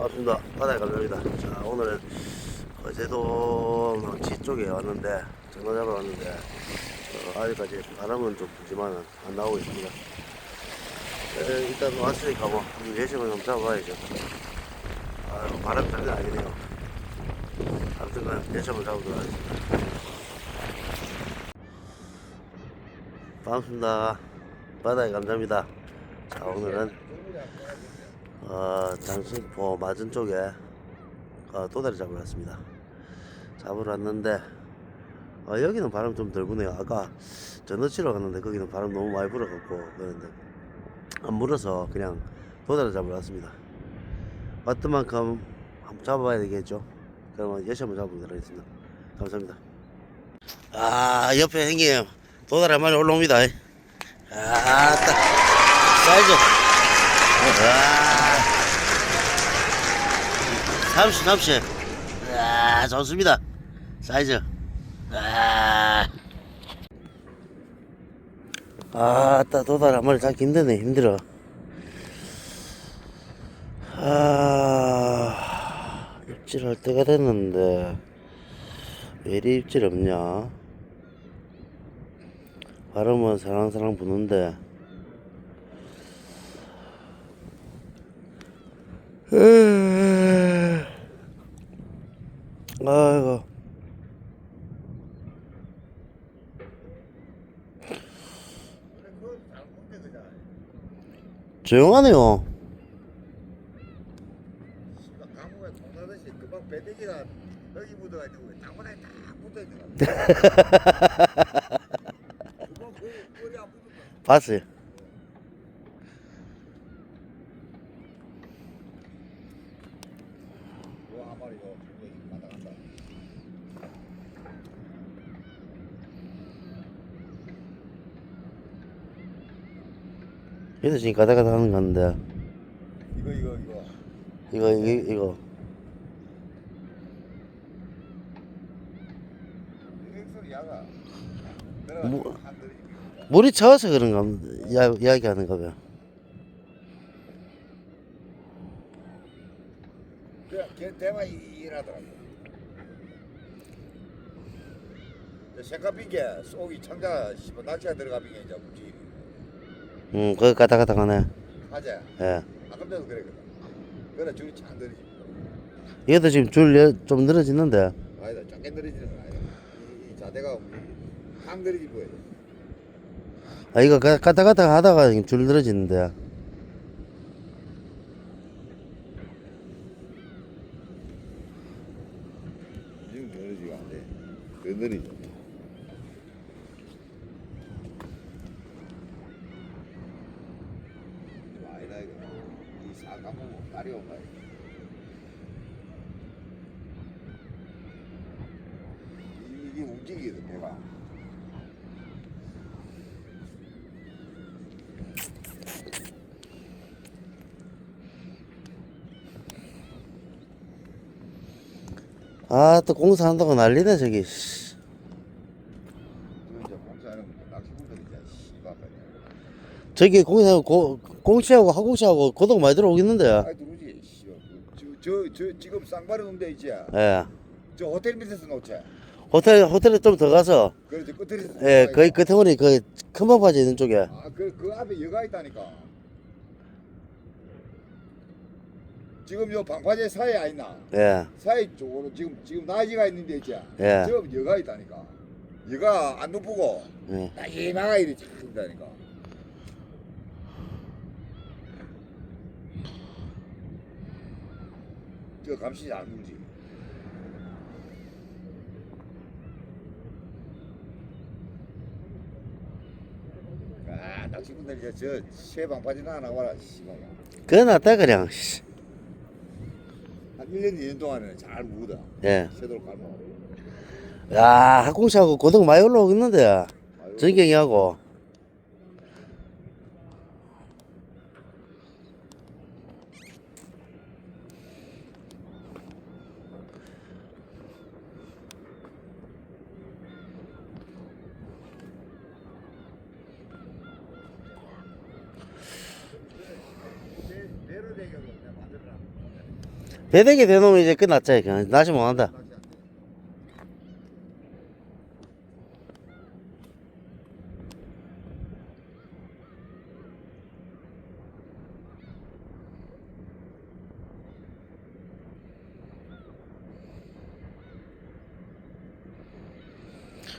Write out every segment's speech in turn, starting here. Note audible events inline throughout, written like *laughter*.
반갑습니다. 바다에 감사합니다. 자, 오늘은 어제도 낚시 쪽에 왔는데, 전어 잡으러 왔는데, 어, 아직까지 바람은 좀 불지만 안 나오고 있습니다. 에, 일단 왔으니까 뭐, 한 열심히 좀 잡아봐야죠. 아, 바람이 장난 아니네요. 아무튼 간 열심히 잡아보도록 하겠습니다. 반갑습니다. 바다에 감사합니다. 자, 오늘은 어, 장신포 맞은 쪽에 어, 도다리 잡으러 왔습니다. 잡으러 왔는데 어, 여기는 바람 좀 덜 부네요. 아까 전어 치러 갔는데 거기는 바람 너무 많이 불어갖고 그런데 안 불어서 그냥 도다리 잡으러 왔습니다. 왔던 만큼 한번 잡아봐야 되겠죠. 그러면 열심히 한번 잡아보도록 하겠습니다. 감사합니다. 아 옆에 형님 도다리 한 마리 올라옵니다. 아따 사이즈 아, 30, 30. 아, 좋습니다. 사이즈. 아, 아따, 도달 한 마리 잡기 힘드네, 힘들어. 아, 입질할 때가 됐는데, 왜 이리 입질 없냐? 바람은 사랑사랑 부는데, 에이. 아이고. 조용하네요. *laughs* 강물에 통나듯이 금방 배대기가 여기 묻어가지고 장문에 딱 묻어있더라고. 그거 그 머리 안 묻었다. 봤어요. 요한 마리 요 간다 간다. 얘도 지금 가다가다 하는 건데, 이거 이거 이거. 이거, 이거, 이거. 있습니다. 물이 차워서 그런가, 이야, 이야기하는가 걔 대만 일하더라고. 색깔 빈게 속이 창자 씹어 낙지가 들어가빈 게 이제 움직이는 응, 거기 가다가다 가네. 하자. 예. 아까 전에도 그랬거든. 그래 줄이 잘 늘어지. 얘도 지금 줄좀 늘어지는데, 아니다 작게 늘어지는 건 아니다. 이, 이 자대가 확 늘어지 보여. 아, 이거 가- 가다가다 하다가 지금 줄 늘어지는데. 지금 늘어지가 안 돼. 더 늘어지. 좀 이거. 이 사과목 다리 온가 이게 움직이거든 배가. 아, 또 공사한다고 난리네, 저기. 저기 공사, 고, 공시하고 하공시하고 고동 많이 들어오겠는데. 아이 들어오지. 씨발. 저, 저, 저 지금 쌍발이 놓데 있지. 예. 저 호텔 밑에서 놓지. 호텔, 호텔에 좀 더 가서, 그래서 끝에 예, 거의 끝에머리 그 큰방 바지 있는 쪽에. 아, 그, 그 앞에 여가 있다니까. 지금 요 방파제 사이에 아 있나? 예, 사이 쪽으로 지금 지금 나이지가 있는데 있지. 예. 저 여가 있다니까. 여가 안 눕고 예. 나지막아 이리 쫙 있다니까. 저 감시 안 물지. 아, 낚시꾼들 이제 저 새 방파제나 하나 와라, 씨발. 그거 낫다, 그냥. 씨. 한 1년, 2년 동안은 잘 묵다. 예. 새도록 갈면. 야, 학공시하고 고동 많이 올라오겠는데. 전경이하고. 배대기 대놓으면 이제 끝났지. 그냥 낚시 못한다.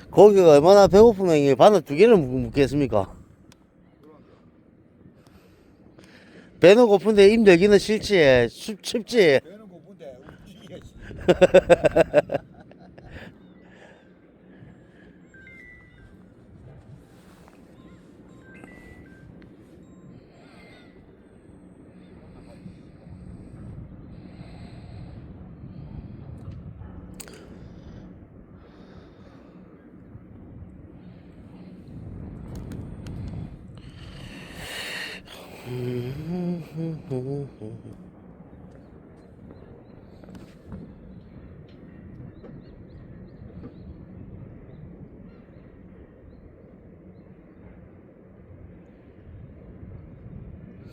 고기가 얼마나 배고프면 이 바늘 두 개를 묵- 묵겠습니까? 배는 고픈데 입 열기는 싫지. 춥, 춥지. 움 *laughs*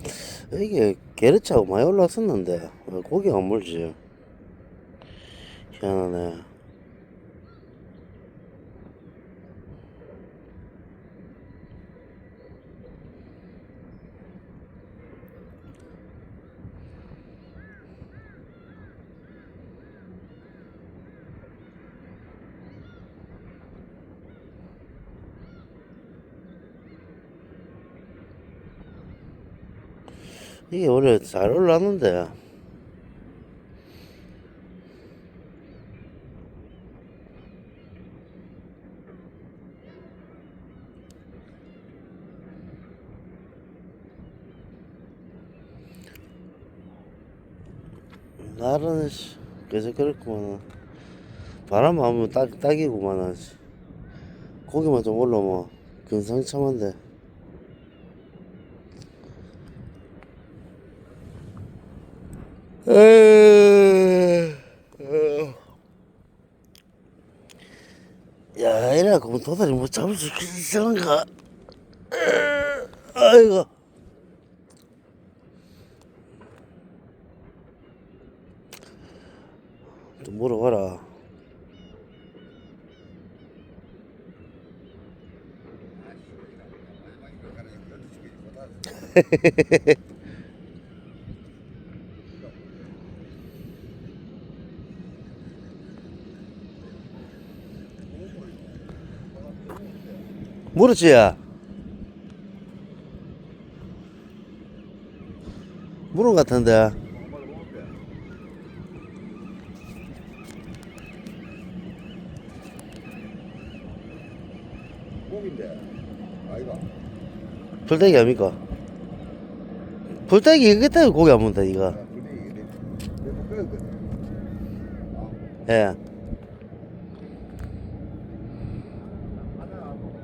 직 이게 게르차고 많이 올라왔었는데 왜 고기가 안 물지? 희한하네. 이게 원래 잘 날은 씨, 계속 그렇구만. 바람 하면 딱, 딱이구만 고기만 좀 올라오면 금상첨한데 에이, 어. 야, 이래갖고 뭐 도다리 못 잡을 수 있을까? 아이고. 좀 물어봐라. *laughs* 마지막에 몇 가지 열두 시간이 못하지 물었지? 물은 것 같은데. 불떼기 아닙니까? 불떼기 이거 때문에 고기 안 문다, 이거. 아 예. 하나 하고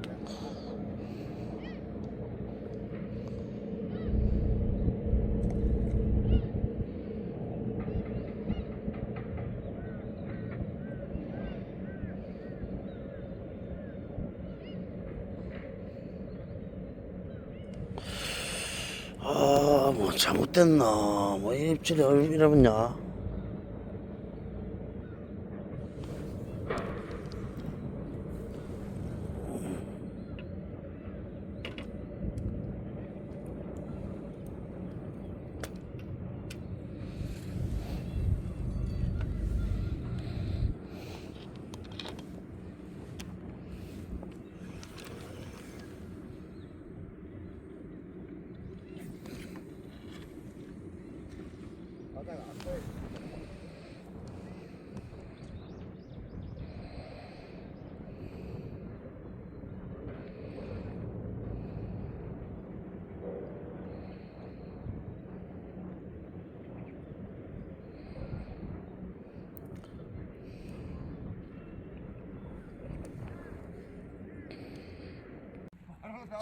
아, 뭐 잘못됐나? 뭐 입질이 얼마냐?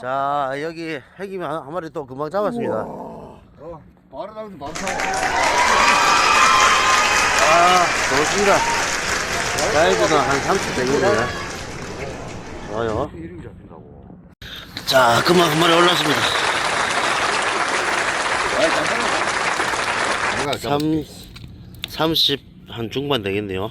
자, 여기 핵이면 한, 한 마리 또 금방 잡았습니다. 어 바로 나오면 바로 사 아, 좋습니다. 사이즈는 한30 되겠네요. 좋아요. 자, 금방 한 마리 올랐습니다. 내가 3, 30 한 중반 되겠네요.